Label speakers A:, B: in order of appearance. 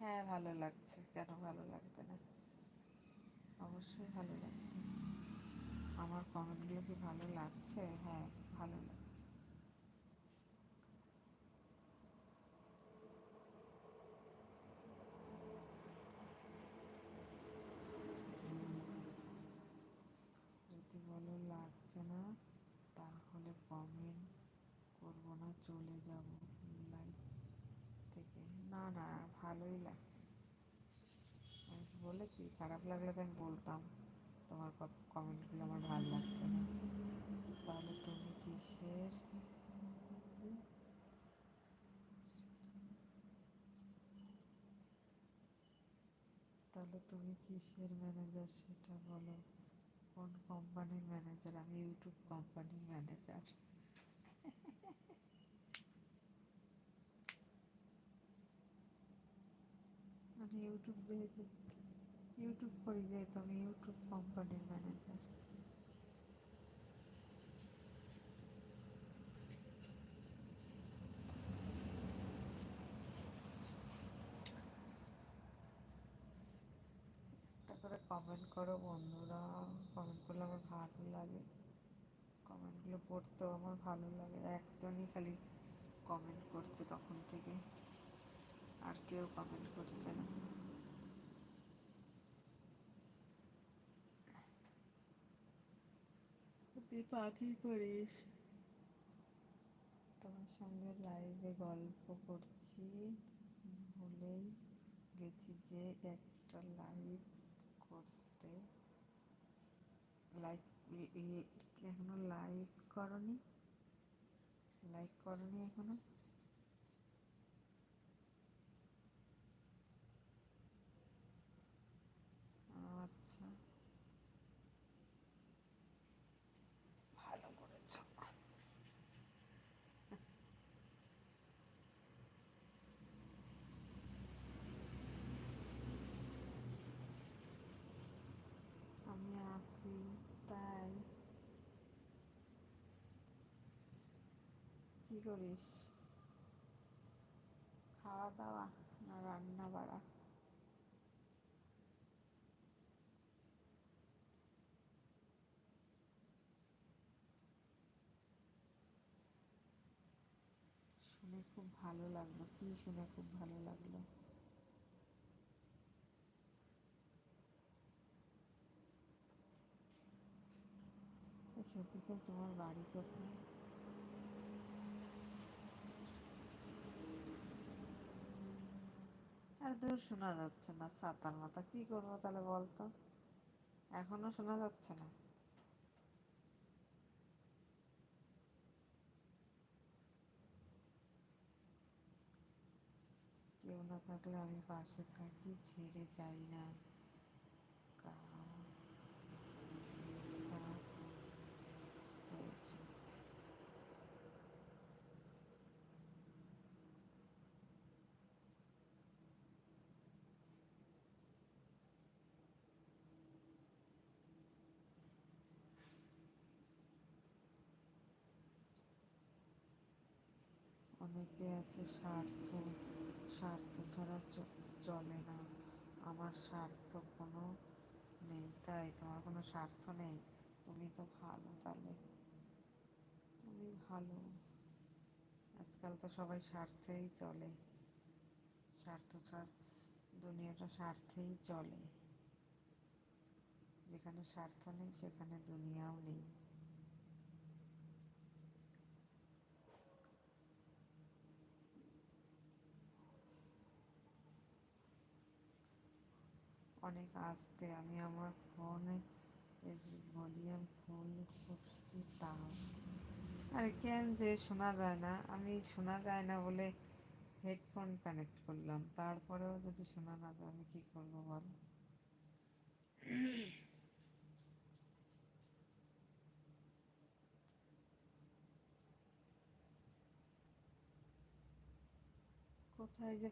A: হ্যাঁ ভালো লাগছে। কেন ভালো লাগবে না? অবশ্যই ভালো লাগছে। আমার কমেন্টগুলো কি ভালো লাগছে? হ্যাঁ ভালো লাগছে। যদি বলো লাগছে না, তাহলে কমেন্ট করব না, চলে যাব। থেকে না না, ভালোই লাগছে। আমি কি বলেছি? খারাপ লাগলে তো আমি বলতাম। তোমার কমেন্টগুলো আমার ভালো লাগছে না। তাহলে তুমি কিসের? তাহলে তুমি কিসের ম্যানেজার সেটা বলো? কোন কোম্পানির ম্যানেজার আমি ইউটিউব কোম্পানির ম্যানেজার আমি ইউটিউব যেহেতু ইউটিউব করি যেহেতু আমি ইউটিউব কোম্পানির ম্যানেজার করে কমেন্ট করো বন্ধুরা। কমেন্ট করলে আমার ভালো লাগে। কমেন্টগুলো পড়তেও আমার ভালো লাগে। একজনই খালি কমেন্ট করছে তখন থেকে। আর কেউ কমেন্ট করছে না। তুই পাখি করিস তোমার সঙ্গে লাইভে গল্প করছি। ভুলেই গেছি যে একটা লাইভ করতে। লাইক এখনও লাইভ করনি। লাইক করনি এখনও আচ্ছা ভালো করেছ আমি আসি তাই কি করিস? খাওয়া দাওয়া না রান্না বাড়া শুনে খুব ভালো লাগল। কি শুনে খুব ভালো লাগল? তোমার বাড়ি কোথায়? আর দূর শোনা যাচ্ছে না মাথা কি করব তাহলে বলতো? এখনও শোনা যাচ্ছে না। কেউ না থাকলে আমি পাশে থাকি, ছেড়ে যাই না। অনেকে আছে স্বার্থ স্বার্থ ছাড়া চলে না। আমার স্বার্থ কোনো নেই, তাই তোমার কোনো স্বার্থ নেই? তুমি তো ভালো তাহলে। তুমি ভালো। আজকাল তো সবাই স্বার্থেই চলে। স্বার্থ ছাড় দুনিয়াটা স্বার্থেই চলে। যেখানে স্বার্থ নেই, সেখানে দুনিয়াও নেই। অনেক আসতে আমি আমার ফোনে ভলিউম ফুল করছি তাও। আরে কেন যে শোনা যায় না? আমি শোনা যায় না বলে হেডফোন কানেক্ট করলাম। তারপরেও যদি শোনা না যায়, আমি কী করব বল? কোথায় যে